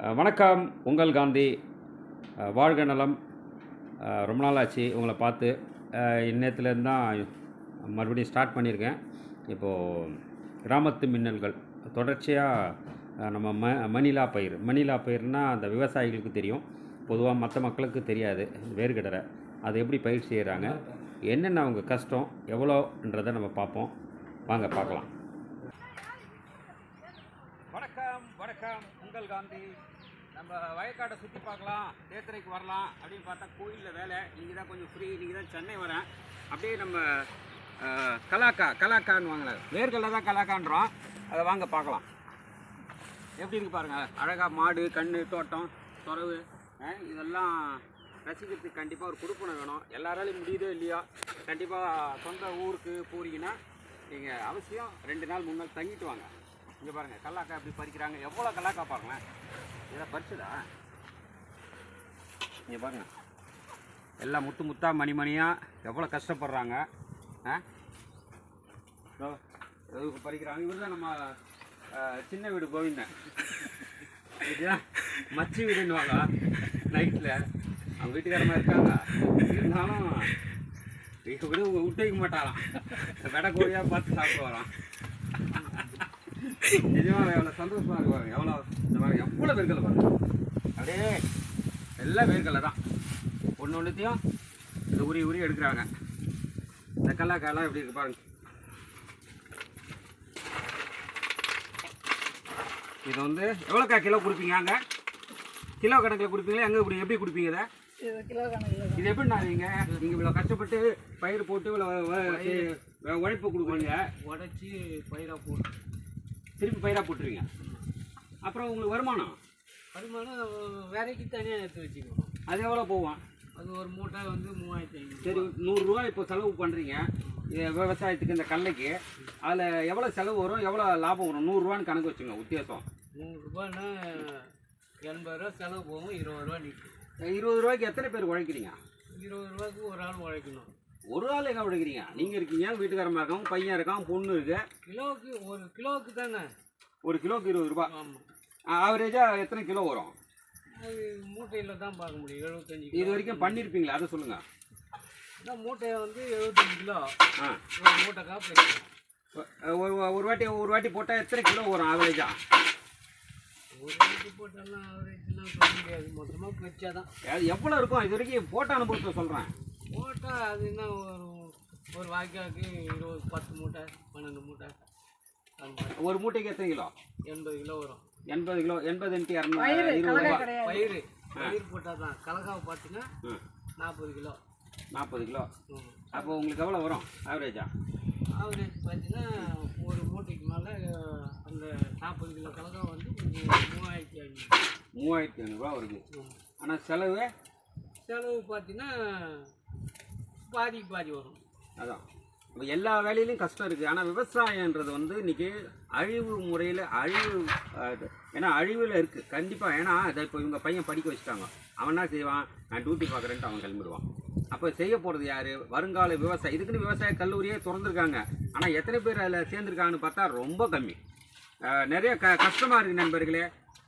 வணக்கம். உங்கள் காந்தி. வாழ்க நலம். ரொம்ப நாள் ஆச்சு உங்களை பார்த்து. அஹ், இன்னத்துலேருந்து தான் மறுபடியும் ஸ்டார்ட் பண்ணியிருக்கேன். இப்போது கிராமத்து மின்னல்கள். தொடர்ச்சியாக நம்ம ம மணிலா பயிர். மணிலா பயிர்னால் அந்த விவசாயிகளுக்கு தெரியும். பொதுவாக மற்ற மக்களுக்கு தெரியாது. வேர்கடரை அது எப்படி பயிர் செய்கிறாங்க என்னென்ன அவங்க கஷ்டம்? எவ்வளோன்றதை நம்ம பார்ப்போம். வாங்க பார்க்கலாம் வணக்கம் வணக்கம் காந்தி நம்ம வயக்காட்டை சுற்றி பார்க்கலாம் தேத்திரைக்கு வரலாம் அப்படின்னு பார்த்தா கோயிலில் வேலை. நீங்கள் தான் கொஞ்சம் ஃப்ரீ நீங்கள் தான் சென்னை வரேன். அப்படியே நம்ம கலாக்கா கலாக்கான்னு வாங்கல. வேர்களில் தான் கலாக்கான்றோம். அதை வாங்க பார்க்கலாம். எப்படி இருக்கு பாருங்கள் அழகாக மாடு கண்ணு தோட்டம் துறவு இதெல்லாம் ரசிக்கிறதுக்கு கண்டிப்பாக ஒரு கொடுப்பணம் வேணும். எல்லாராலையும் முடியுதோ இல்லையோ கண்டிப்பாக சொந்த ஊருக்கு போகிறீங்கன்னா நீங்கள் அவசியம் ரெண்டு நாள் மூணு நாள் தங்கிட்டு வாங்க. இங்கே பாருங்கள் கல்லாக்கா எப்படி பறிக்கிறாங்க எவ்வளோ கல்லாக்கா பாருங்களேன். இதெல்லாம் பறிச்சுதா? இங்கே பாருங்க. எல்லாம் முத்து முத்தா மணி மணியாக எவ்வளோ கஷ்டப்படுறாங்க ஆ? பறிக்கிறாங்க. இவர் தான் நம்ம சின்ன வீடு கோவிந்தன். இதுதான் மச்சி வீடுன்னுவாங்க நைட்டில் அவங்க வீட்டுக்காரமாக இருக்காங்க. இருந்தாலும் இவங்க விட விட்டு வைக்க மாட்டாராம் வெடை கோழியாக பார்த்து சாப்பிட்டு வரான் நிஜமாக எவ்வளோ சந்தோஷமாக இருக்கு பாருங்க. எவ்வளோ இந்த மாதிரி எவ்வளோ பாருங்க. அப்படியே எல்லாம் வேர்க்கலை தான். ஒன்று ஒன்றுத்தையும் இந்த உரி உரி எடுக்கிறாங்க. இந்த கல்லாக்காலாம் எப்படி இருக்கு பாருங்க. இது வந்து எவ்வளோக்கா கிலோ கொடுப்பீங்க அங்கே? கிலோ கணக்கில் கொடுப்பீங்களா? எங்கே இப்படி எப்படி கொடுப்பீங்க இதை? இது கிலோ கணக்கில் இது எப்படி நீங்கள் நீங்கள் இவ்வளோ கஷ்டப்பட்டு பயிர் போட்டு இவ்வளோ உழைப்பு கொடுக்குறீங்க. உடச்சி பயிராக போட்டு திருப்பி பயிராக போட்டுருவீங்க. அப்புறம் உங்களுக்கு வருமானம்? வருமானம் வேலைக்கு தனியாக எடுத்து வச்சுக்கணும். அது எவ்வளோ போகும்? அது ஒரு மூட்டை வந்து மூவாயிரத்தி ஐநூறு சரி நூறுரூவா இப்போ செலவு பண்ணுறீங்க விவசாயத்துக்கு இந்த கடலைக்கு அதில் எவ்வளோ செலவு வரும் எவ்வளோ லாபம் வரும்? நூறுரூவான்னு கணக்கு வச்சுங்க வித்தியாசம் நூறுரூபான்னா எண்பது ரூபா செலவு போகும் இருபது ரூபா நிற்கும் இருபது ரூபாய்க்கு எத்தனை பேர் உழைக்கிறீங்க? இருபது ரூபாய்க்கு ஒரு ஆள் உழைக்கணும். ஒரு ஆள் எங்கே உழைக்கிறீங்க நீங்கள் இருக்கீங்க வீட்டுக்காரமாக இருக்கான் பையன் இருக்கான் பொண்ணு இருக்கு. கிலோவுக்கு ஒரு கிலோவுக்கு தானே? ஒரு கிலோக்கு இருபது ரூபா ஆமாம் ஆவரேஜாக எத்தனை கிலோ வரும்? அது மூட்டையில் தான் பார்க்க முடியும் எழுபத்தஞ்சி இது வரைக்கும் பண்ணியிருப்பீங்களா அதை சொல்லுங்கள் கிலோ மூட்டையை வந்து எழுபத்தஞ்சு கிலோ. ஆ. ஒரு மூட்டை காப்பு வைக்கணும். ஒரு ஒரு வாட்டி ஒரு வாட்டி போட்டால் எத்தனை கிலோ வரும் ஆவரேஜா ஒரு வாட்டி போட்டாலும் ஆவரேஜ்லாம் சொல்ல முடியாது. மொத்தமாக பிரிச்சா தான். எவ்வளோ இருக்கும்? இது வரைக்கும் போட்ட அனுபவத்தை சொல்கிறேன் போட்டால் அது என்ன ஒரு ஒரு வாய்க்காவுக்கு இருபது பத்து மூட்டை பன்னெண்டு மூட்டை ஒரு மூட்டைக்கு எத்தனை கிலோ? எண்பது கிலோ வரும். எண்பது கிலோ எண்பது இன்ட்டு இரநூறு இருபது ரூபா பயிர் பயிர் போட்டால் தான். கலக்காவை பார்த்தீங்கன்னா நாற்பது கிலோ. நாற்பது கிலோ. ம். அப்போ உங்களுக்கு எவ்வளோ வரும் ஆவரேஜா ஆவரேஜ் பார்த்தீங்கன்னா ஒரு மூட்டைக்கு மேலே அந்த நாற்பது கிலோ கலக்கா வந்து மூவாயிரத்தி ஐநூறு. மூவாயிரத்தி ஐநூறுரூவா வருது. ம். ஆனால் செலவு? செலவு பார்த்தீங்கன்னா பாதிக்கு பாதி வரும். அதான். இப்போ எல்லா வேலையிலையும் கஷ்டம் இருக்குது ஆனால் விவசாயன்றது வந்து இன்றைக்கி அழிவு முறையில் அழிவு ஏன்னா அழிவில் இருக்குது கண்டிப்பாக ஏன்னா இதை இப்போ இவங்க பையன் படிக்க வச்சுட்டாங்க. அவன் என்ன செய்வான்? நான் டியூட்டி பார்க்குறேன்ட்டு அவன் கிளம்பிடுவான். அப்போ செய்ய போகிறது யார்? வருங்கால விவசாயம் இதுக்குன்னு விவசாய கல்லூரியே திறந்துருக்காங்க. ஆனால் எத்தனை பேர் அதில் சேர்ந்துருக்காங்கன்னு பார்த்தா ரொம்ப கம்மி. நிறைய க கஷ்டமாக இருக்குது நண்பர்களே.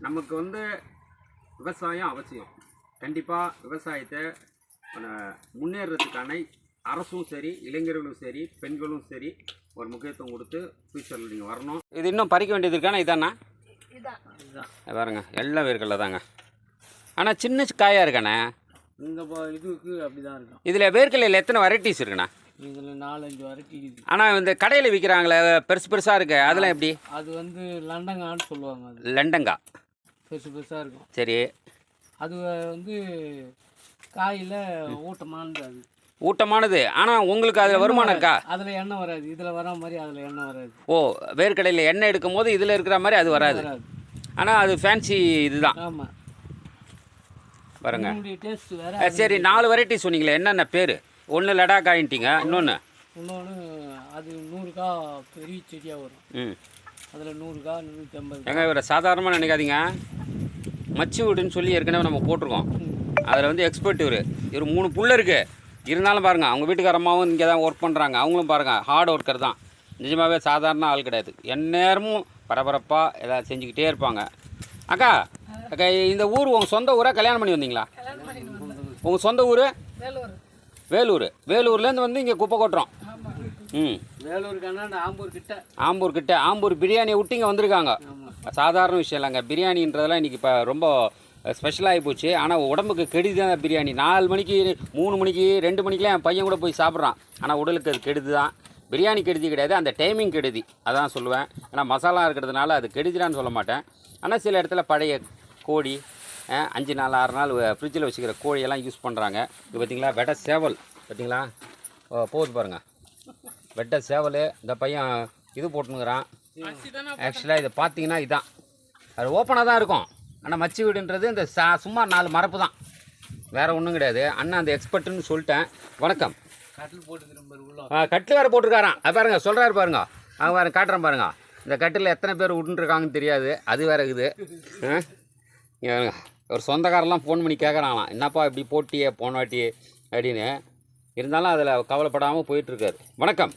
நமக்கு வந்து விவசாயம் அவசியம். கண்டிப்பாக விவசாயத்தை முன்னேறதுக்கான அரசும் சரி இளைஞர்களும் சரி பெண்களும் சரி ஒரு முக்கியத்துவம் கொடுத்து ஃபியூச்சரில் நீங்கள் வரணும். இது இன்னும் பறிக்க வேண்டியது இருக்கானே இதாண்ணா? இதுதான் பாருங்க எல்லா வேர்க்கடல தாங்க. ஆனால் சின்ன காயாக இருக்கானே இந்த ப- இதுக்கு அப்படி தான் இருக்கும். இதில் வேர்க்கடலையில் எத்தனை வெரைட்டிஸ் இருக்குண்ணா? இதில் நாலஞ்சு வரைக்கும் இருக்குது ஆனால் இந்த கடையில் விற்கிறாங்களே பெருசு பெருசாக இருக்கு. அதெல்லாம் எப்படி? அது வந்து லண்டங்கான்னு சொல்லுவாங்க அது. லண்டங்கா. பெருசு பெருசாக இருக்கும். சரி. அது வந்து காயில் ஊட்டமானது. அது ஊட்டமானது. ஆனால் உங்களுக்கு அதில் வருமானம் இருக்கா? அதில் எண்ணெய் வராது. இதில் வரா மாதிரி அதில் எண்ணெய் வராது. ஓ வேர்க்கடையில் எண்ணெய் எடுக்கும் போது இதில் இருக்கிற மாதிரி அது வராது. ஆனால் அது ஃபேன்சி இதுதான். ஆமாம் பாருங்க. சரி நாலு வெரைட்டி சொன்னீங்களே என்னென்ன பேர்? ஒன்று லடாக்காயின்ட்டிங்க இன்னொன்று இன்னொன்று அது நூறுக்கா பெரிய செடியாக வரும். ம். அதில் நூறுக்கா நூற்றி ஐம்பது எங்க இவரை சாதாரணமாக நினைக்காதீங்க. மச்சி வீடுன்னு சொல்லி ஏற்கனவே நம்ம போட்டிருக்கோம். அதில் வந்து எக்ஸ்பர்ட் இவர். இவர் மூணு புள்ள இருக்குது இருந்தாலும் பாருங்கள் அவங்க வீட்டுக்கார அம்மாவும் இங்கே தான் ஒர்க் பண்ணுறாங்க அவங்களும் பாருங்கள் ஹார்ட் ஒர்க்கர் தான். நிஜமாகவே சாதாரண ஆள் கிடையாது. எந்நேரமும் பரபரப்பாக ஏதாவது செஞ்சுக்கிட்டே இருப்பாங்க. அக்கா அக்கா இந்த ஊர் உங்கள் சொந்த ஊரா கல்யாணம் பண்ணி வந்தீங்களா? உங்கள் சொந்த ஊர்? வேலூர். வேலூர் வேலூர்லேருந்து வந்து இங்கே குப்பை கொட்டுறோம். ம். வேலூர் கண்ணாண்ட ஆம்பூர் கிட்ட. ஆம்பூர் கிட்ட. ஆம்பூர் பிரியாணியை விட்டு இங்கே வந்திருக்காங்க. சாதாரண விஷயம் இல்லைங்க. பிரியாணின்றதெல்லாம் இன்றைக்கி இப்போ ரொம்ப ஸ்பெஷலாகி போச்சு. ஆனால் உடம்புக்கு கெடுதி தான் பிரியாணி. நாலு மணிக்கு மூணு மணிக்கு ரெண்டு மணிக்கெலாம் என் பையன் கூட போய் சாப்பிட்றான். ஆனால் உடலுக்கு அது கெடுதி தான் பிரியாணி கெடுதி கிடையாது. அந்த டைமிங் கெடுதி. அதான் சொல்லுவேன். ஏன்னா மசாலா இருக்கிறதுனால அது கெடுதிடான்னு சொல்ல மாட்டேன். ஆனால் சில இடத்துல பழைய கோழி அஞ்சு நாள் ஆறு நாள் ஃப்ரிட்ஜில் வச்சுக்கிற கோழியெல்லாம் யூஸ் பண்ணுறாங்க இது பார்த்தீங்களா வெடை சேவல். பார்த்தீங்களா போகுது பாருங்கள் வெட்டை சேவல். இந்த பையன் இது தானே ஆக்சுவலாக இதை பார்த்தீங்கன்னா இதான். அது ஓப்பனாக தான் இருக்கும். ஆனால் மச்சி வீடுன்றது இந்த சா சும்மா நாலு மரப்பு தான். வேறு ஒன்றும் கிடையாது. அண்ணன் அந்த எக்ஸ்பர்ட்டுன்னு சொல்லிட்டேன். வணக்கம். கட்டில் போட்டு திரும்ப உள்ள ஆ, கட்டில் வேறு போட்டிருக்காராம். அது பாருங்க சொல்கிறாரு பாருங்க. அவங்க வேறு காட்டுறேன் பாருங்க. இந்த கட்டில் எத்தனை பேர் விட்டுருக்காங்கன்னு தெரியாது. அது வேறு இருக்குது. ஆ? இங்க பாருங்க. ஒரு சொந்தக்காரெல்லாம் ஃபோன் பண்ணி கேட்குறாங்களாம் என்னப்பா இப்படி போட்டியே போன வாட்டி? அப்படின்னு. இருந்தாலும் அதில் கவலைப்படாமல் போயிட்டுருக்காரு வணக்கம்.